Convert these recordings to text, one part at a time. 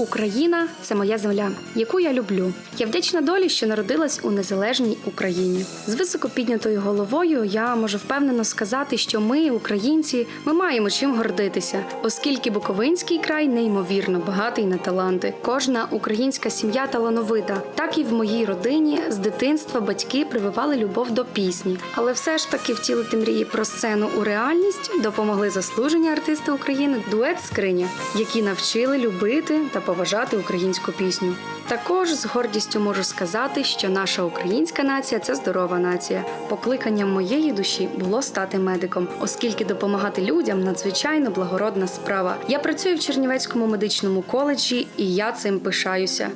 Україна це моя земля, яку я люблю. Я вдячна долі, що народилась у незалежній Україні. З високо піднятою головою я можу впевнено сказати, що ми, українці, ми маємо чим гордитися, оскільки Буковинський край неймовірно багатий на таланти. Кожна українська сім'я талановита. Так і в моїй родині з дитинства батьки прививали любов до пісні, але все ж таки втілити мрії про сцену у реальність допомогли заслужені артисти України дует скриня, які навчили любити та поважати українську пісню. Також з гордістю можу сказати, що наша українська нація це здорова нація. Покликанням моєї душі було стати медиком, оскільки допомагати людям надзвичайно благородна справа. Я працюю в Чернівецькому медичному коледжі, і я цим пишаюся.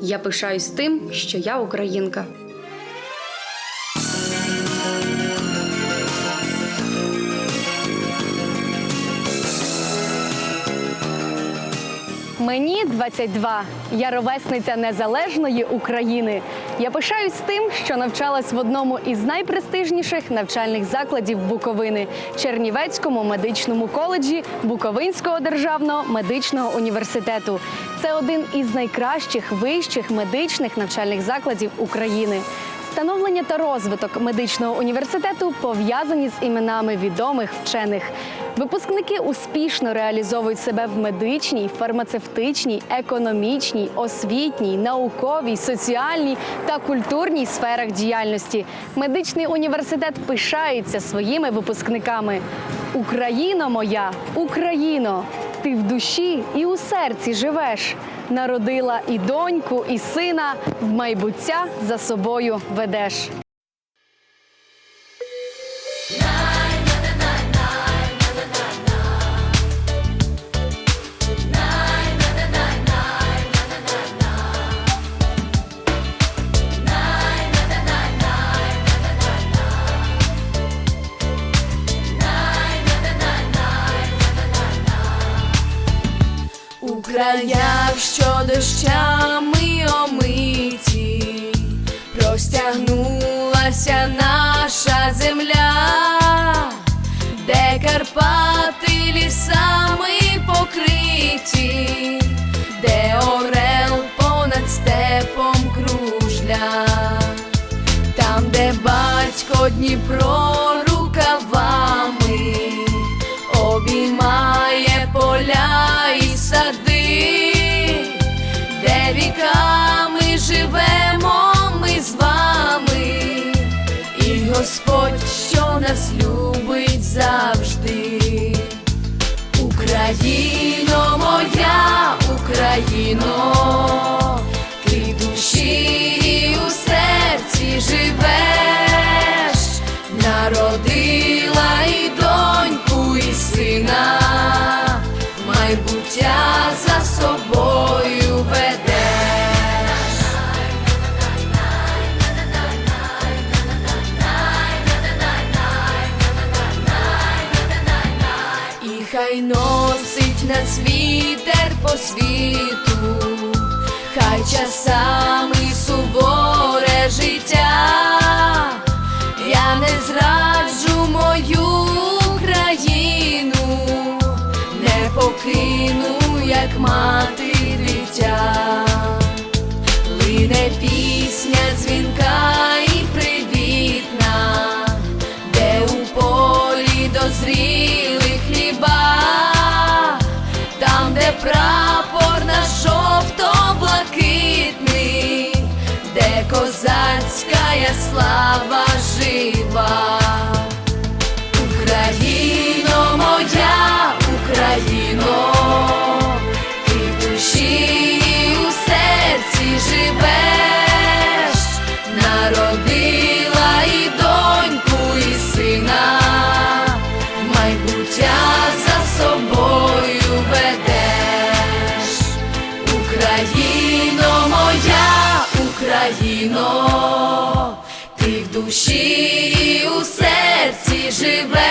Я пишаюсь тим, що я українка. Мені 22. Я ровесниця незалежної України. Я пишаюсь тим, що навчалась в одному із найпрестижніших навчальних закладів Буковини Чернівецькому медичному коледжі Буковинського державного медичного університету. Це один із найкращих вищих медичних навчальних закладів України. Становлення та розвиток медичного університету пов'язані з іменами відомих вчених. Випускники успішно реалізовують себе в медичній, фармацевтичній, економічній, освітній, науковій, соціальній та культурній сферах діяльності. Медичний університет пишається своїми випускниками. Україно моя, Україно! Ти в душі і у серці живеш. Народила і доньку, і сина, в майбуття за собою ведеш. Україна, що дощами омиті, простягнулася наша земля, де Карпати лісами покриті, де орел понад степом кружля, там, де батько Дніпро Господь, що нас любить завжди. Україно моя, Україно, ти душі і у серці живеш, народила і доньку, і сина, майбуття за собою хай носить нас вітер по світу, хай часами суворе життя, я не зраджу мою країну, не покину, як мати дитя, лине пісня Love. Душі і у серці живеш,